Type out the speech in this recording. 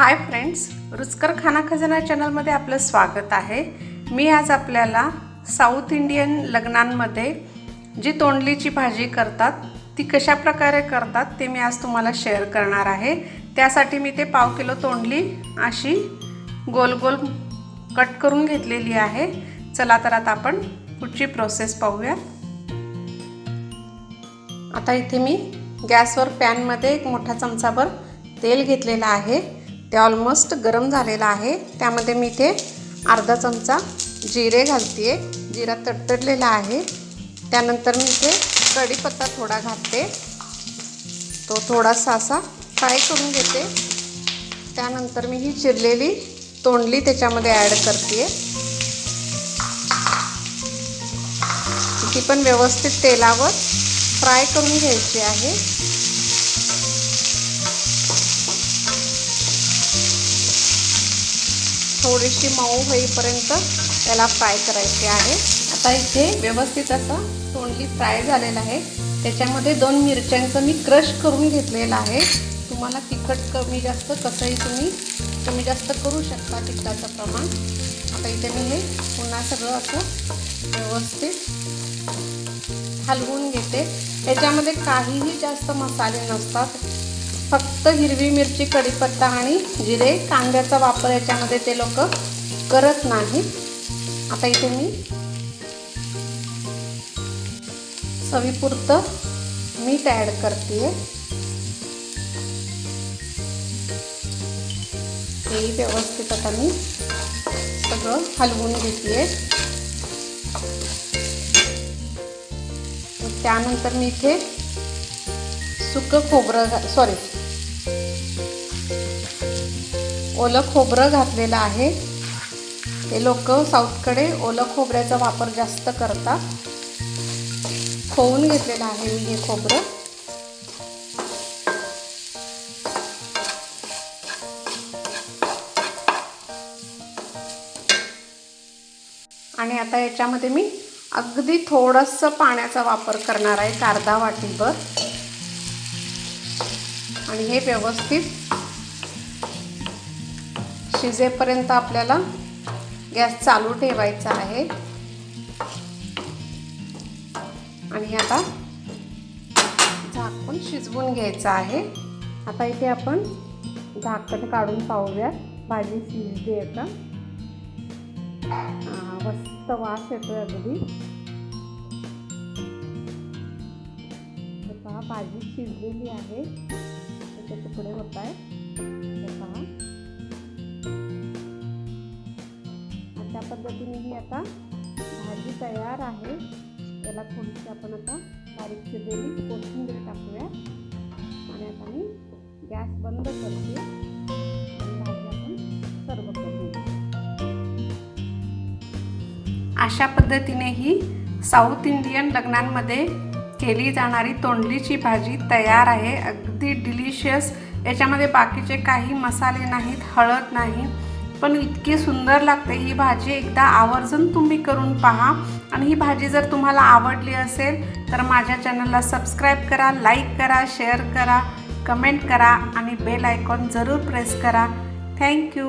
Hi friends रुचकर खाना खजाना चॅनलमध्ये आपलं स्वागत आहे. मी आज आपल्याला साऊथ इंडियन लग्नांमध्ये जी तोंडलीची भाजी करतात ती कशा प्रकारे करतात ते मी आज तुम्हाला शेअर करणार आहे. त्यासाठी मी ते पाव किलो तोंडली अशी गोल गोल कट करून घेतलेली आहे. चला तर आता आपण पुढची प्रोसेस पाहूया आता इथे मी गॅसवर पॅनमध्ये एक मोठा चमचाभर तेल घेतलेलं आहे. ते ऑलमोस्ट गरम झालेलं आहे. त्यामध्ये मी इथे अर्धा चमचा जिरे घालते जिरा तडतडलेला आहे. त्यानंतर मी इथे कढीपत्ता थोडा घालते. तो थोडासा असा फ्राय करून घेते. त्यानंतर मी ही चिरलेली तोंडली त्याच्यामध्ये ॲड करते ती पण व्यवस्थित तेलावर फ्राय करून घ्यायची आहे. थोडीशी मऊ होईपर्यंत त्याला फ्राय करायचे आहे. आता इथे व्यवस्थित असं तोंडली फ्राय झालेलं आहे. त्याच्यामध्ये दोन मिरच्यांचं मी क्रश करून घेतलेलं आहे. तुम्हाला तिखट कमी जास्त कसंही तुम्ही कमी जास्त करू शकता तिखटाचं प्रमाण. आता इथे मी हे पुन्हा सगळं असं व्यवस्थित हलवून घेते. याच्यामध्ये काहीही जास्त मसाले नसतात. फक्त हिरवी मिरची कढीपत्ता आणि जिरे. कांद्याचा वापर याच्यामध्ये ते लोक करत नाहीत. आता इथे मी चवीपुरतं मीठ ॲड करते हेही व्यवस्थित आता मी सगळं हलवून घेते त्यानंतर मी इथे सुकं खोबरं सॉरी ओलं खोबरं घातलेलं आहे. हे लोक साऊथकडे ओलं खोबऱ्याचा वापर जास्त करतात. खोवून घेतलेलं आहे मी हे खोबरं. आणि आता याच्यामध्ये मी अगदी थोडंसं पाण्याचा वापर करणार आहे एक अर्धा वाटीभर. आणि हे व्यवस्थित शिजेपर्यंत आपल्याला गॅस चालू ठेवायचा आहे. आणि आता झाकून शिजवून घ्यायचं आहे. आता इथे आपण झाकण काढून पाहूया भाजी शिजली आहे का मस्त वास येतोय अगदी. पहा भाजी शिजलेली आहे. त्याचे तुकडे होत आहे पहा पद्धतीने ही आता भाजी तयार आहे. त्याला थोडीशी आपण आता बारीक शिजलेली कोथिंबीर टाकूया. आणि आता मी गॅस बंद करते. आणि भाजी आपण सर्व करूया अशा पद्धतीने ही साऊथ इंडियन लग्नांमध्ये केली जाणारी तोंडलीची भाजी तयार आहे. अगदी डिलिशियस. याच्यामध्ये बाकीचे काही मसाले नाहीत हळद नाही. पण इतकी सुंदर लागते. ही भाजी एकदा आवर्जून तुम्ही करून पहा. आणि ही भाजी जर तुम्हाला आवडली असेल तर माझ्या चॅनलला सबस्क्राईब करा लाईक करा शेअर करा कमेंट करा आणि बेल आयकॉन जरूर प्रेस करा. Thank you